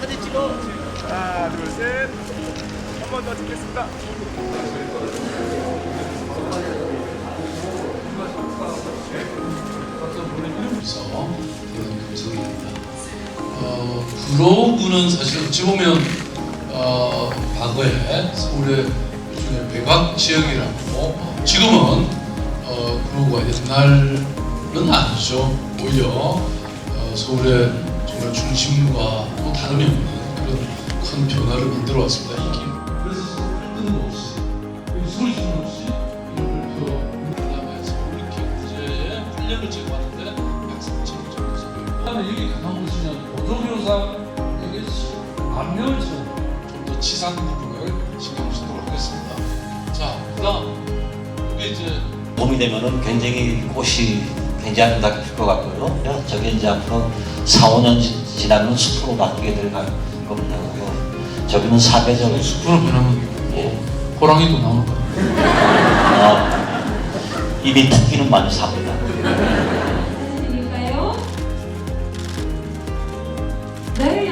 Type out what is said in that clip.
사진 찍어. 하나, 둘, 셋. 한 번 더 찍겠습니다. 어, 구로구는 사실 어찌 보면 어, 과거에 서울의 일종의 외곽 지역이라고 지금은 어, 구로구가 옛날은 아니죠. 오히려 어, 서울의 정말 중심과 또 다름이 없는 그런 큰 변화를 만들어 왔습니다. 이게 그래서 서울 뜬금없이 여기 소리 지르는 없이 이름을 표 그다음에 서울 경제에 훈련을 제공하는데 박수 치는 정도서 그다음에 여기 강한 곳이냐 보조교사에게 안면을 좀더 치사한 부분을 신경 쓰도록 하겠습니다. 자, 그다음 이게 이제 봄이 되면은 굉장히 꽃이 굉장히 필것 같고요. 저게 이제 앞으로 4, 5년 지- 지나면 숲으로 바뀌게 될 가- 겁니다. 그리고 저기는 사계절 숲으로 변하면 뭐 호랑이도 나오는 거예요. 어, 이미 토끼는 많이 삽니다. 네,